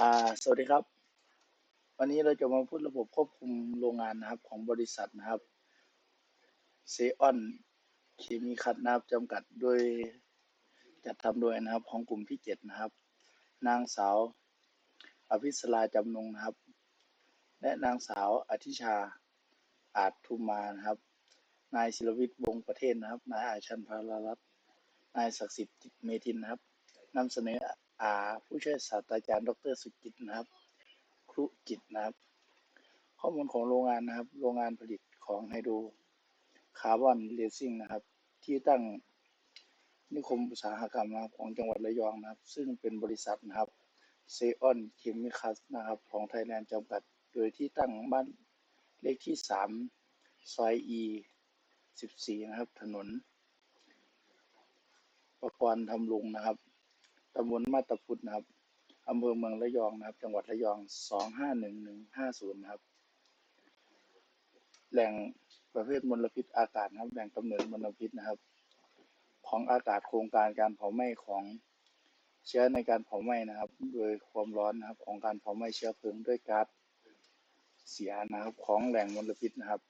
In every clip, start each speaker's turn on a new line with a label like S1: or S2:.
S1: อ่าสวัสดีครับ วันนี้เราจะมาพูดระบบควบคุมโรงงานนะครับของบริษัทนะครับเซออนเคมีคัตนะครับจำกัดโดยจัดทำโดยนะครับของกลุ่มที่เจ็ดนะครับ นางสาวอภิสราจำนงนะครับ และนางสาวอธิชาอาจทุมมานะครับ นายศิลวิทย์วงประเทศนะครับ นายอาชันพารารัตน์นายศักดิ์สิทธิ์เมทินนะครับ นำเสนออาผู้ช่วยศาสตราจารย์ ดรสุกิจนะครับ ครุจิตนะครับ ข้อมูลของโรงงานนะครับ โรงงานผลิตของไฮโดรคาร์บอนเรซิ่งนะครับ ที่ตั้งนิคมอุตสาหกรรมนะครับของจังหวัดระยองนะครับ ซึ่งเป็นบริษัทนะครับเซออนเคมีคัสนะครับ ของไทยแลนด์จำกัด โดยที่ตั้งบ้านเลขที่สามซอยอีสิบสี่นะครับ ถนน ประกรณ์ทำลุงนะครับ ตำบลมาตาพุทธนะครับอำเภอเมืองระยองนะครับ จังหวัดระยองสองห้าหนึ่งหนึ่งห้าศูนย์นะครับ แหล่งประเภทมลพิษอากาศนะครับ แหล่งกำเนิดมลพิษนะครับ ของอากาศโครงการการเผาไหม้ของเชื้อในการเผาไหม้นะครับ โดยความร้อนนะครับ ของการเผาไหม้เชื้อเพลิงด้วยก๊าซเสียนะครับ ของแหล่งมลพิษนะครับ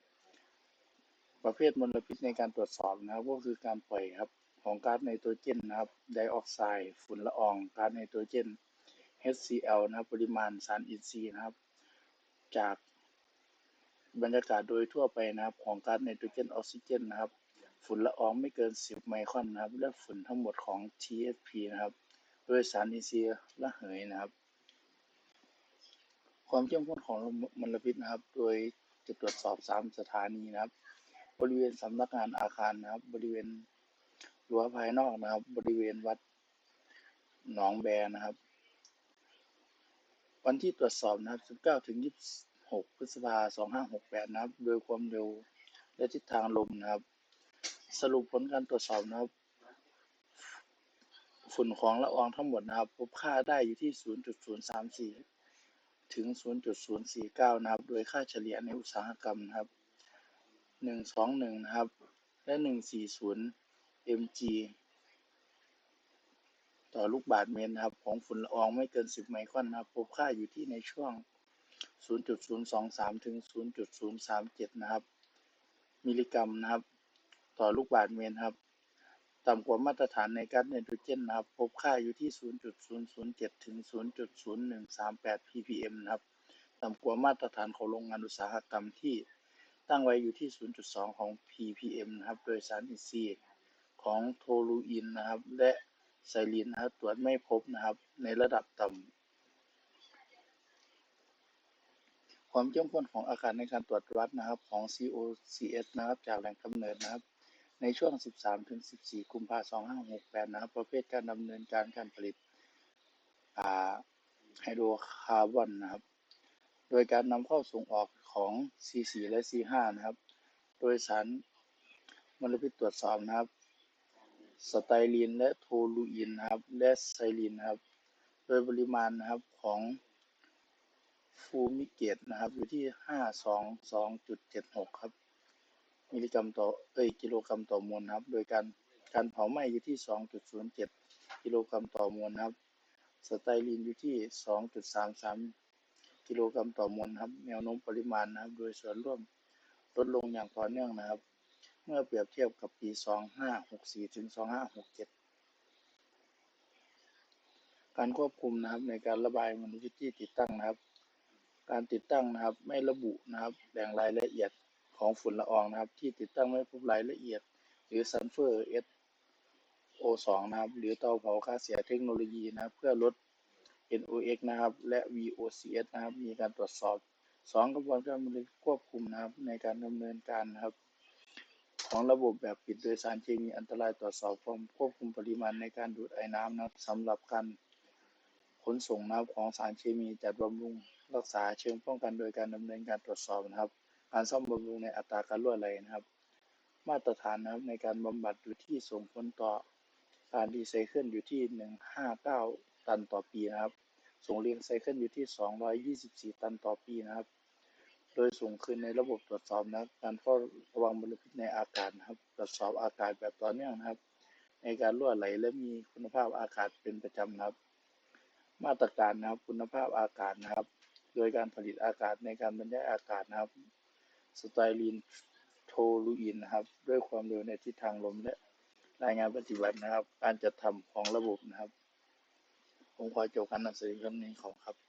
S1: ประเภทมลพิษในการตรวจสอบนะครับ ก็คือการปล่อยครับ ของก๊าซไนโตรเจนนะครับ ไดออกไซด์ฝุ่นละอองก๊าซไนโตรเจน HCl นะครับปริมาณสารอินทรีย์นะครับ จากบรรยากาศโดยทั่วไปนะครับ ของก๊าซไนโตรเจนออกซิเจนนะครับ ฝุ่นละอองไม่เกิน 10 ไมครอนนะครับ และฝุ่นทั้งหมดของ TSP นะครับ โดยสารอินทรีย์ระเหยนะครับ ความเข้มข้นของมลพิษนะครับ โดยจะตรวจสอบ 3 สถานีนะครับ บริเวณสำนักงานอาคารนะครับ บริเวณ รั้วภายนอกนะครับ บริเวณวัดหนองแบนะครับ วันที่ตรวจสอบนะครับ 19 ถึง 26 พฤษภาคม 2568 นะครับ โดยความเร็วและทิศทางลมนะครับ สรุปผลการตรวจสอบนะครับ ฝุ่นของละอองทั้งหมดนะครับ พบค่าได้อยู่ที่ 0.034 ถึง 0.049 นะครับ โดยค่าเฉลี่ยในอุตสาหกรรมนะครับ 121 นะครับ และ 140 mg ต่อลูกบาศก์เมตรนะครับ ของฝุ่นละอองไม่เกิน 10 ไมครอนนะครับ พบค่าอยู่ที่ในช่วง 0.023 ถึง 0.037 นะครับ มิลลิกรัมนะครับ ต่อลูกบาศก์เมตรครับ ต่ำกว่ามาตรฐานในก๊าซไนโตรเจนนะครับ พบค่าอยู่ที่ 0.007 ถึง 0.0138 ppm นะครับ ต่ำกว่ามาตรฐานของโรงงานอุตสาหกรรมที่ตั้งไว้อยู่ที่ 0.2 ของ ppm นะครับ โดยสารอินทรีย์ ของโทลูอินนะครับ และไซลีนนะครับตรวจไม่พบนะครับในระดับต่ำความเข้มข้นของอากาศในการตรวจวัดนะครับของ COCS นะครับจากแหล่งกำเนิดนะครับ ในช่วง 13ถึง14 กุมภาพันธ์2568 นะครับ ประเภทการดำเนินการการผลิตอ่าไฮโดรคาร์บอนนะครับ โดยการนำเข้าส่งออกของ C4 และ C5 นะครับ โดยสารมลพิษตรวจสอบนะครับ สไตรีนและโทลูอินนะครับ และไซลีนนะครับ โดยปริมาณนะครับของฟูมิเกตนะครับ อยู่ที่ 522.76 ครับ มิลลิกรัมต่อเอ้ยกิโลกรัมต่อมวลครับ โดยการการเผาไหม้อยู่ที่ 2.07 กิโลกรัมต่อมวลครับ สไตรีนอยู่ที่ 2.33 กิโลกรัมต่อมวลครับ แนวโน้มปริมาณนะครับ โดยส่วนร่วมลดลงอย่างต่อเนื่องนะครับ เมื่อเปรียบเทียบกับปี 2564 ถึง 2567 การควบคุมนะครับในการระบายมลพิษที่ติดตั้งนะครับ การติดตั้งนะครับไม่ระบุนะครับแหล่งรายละเอียดของฝุ่นละอองนะครับ ที่ติดตั้งไม่พบรายละเอียด หรือซัลเฟอร์ SO2 นะครับ หรือเตาเผาฆ่าเสียเทคโนโลยีนะครับ เพื่อลด NOx นะครับ และ VOCs นะครับ มีการตรวจสอบ 2 กระบวนการควบคุมนะครับ ในการดำเนินการนะครับ ของระบบแบบปิดโดยสารเคมีอันตรายตรวจสอบควมควบคุมปริมาณในการดูดไอ้น้ำนะครับสำหรับการขนส่งน้ำของสารเคมีจัดบำรุงรักษาเชิงป้องกันโดยการดำเนินการตรวจสอบนะครับ การซ่อมบำรุงในอัตราการรั่วไหลนะครับ มาตรฐานนะครับในการบำบัดอยู่ที่ส่งผลต่อการรีไซเคิลอยู่ที่ 159 ตันต่อปีนะครับ ส่งเรียงไซเคิลอยู่ที่ 224 ตันต่อปีนะครับ โดยส่งคืนในระบบตรวจสอบนะครับ การเฝ้าระวังมลพิษในอากาศนะครับ ตรวจสอบอากาศแบบต่อเนื่องนะครับ ในการรั่วไหลและมีคุณภาพอากาศเป็นประจำนะครับ มาตรการนะครับคุณภาพอากาศนะครับ โดยการผลิตอากาศในการบรรยายอากาศนะครับสไตรีนโทลูอินนะครับ ด้วยความเร็วในทิศทางลมและรายงานปฏิบัตินะครับ การจัดทำของระบบนะครับ ผมขอจบการนำเสนอครั้งนี้ขอบครับ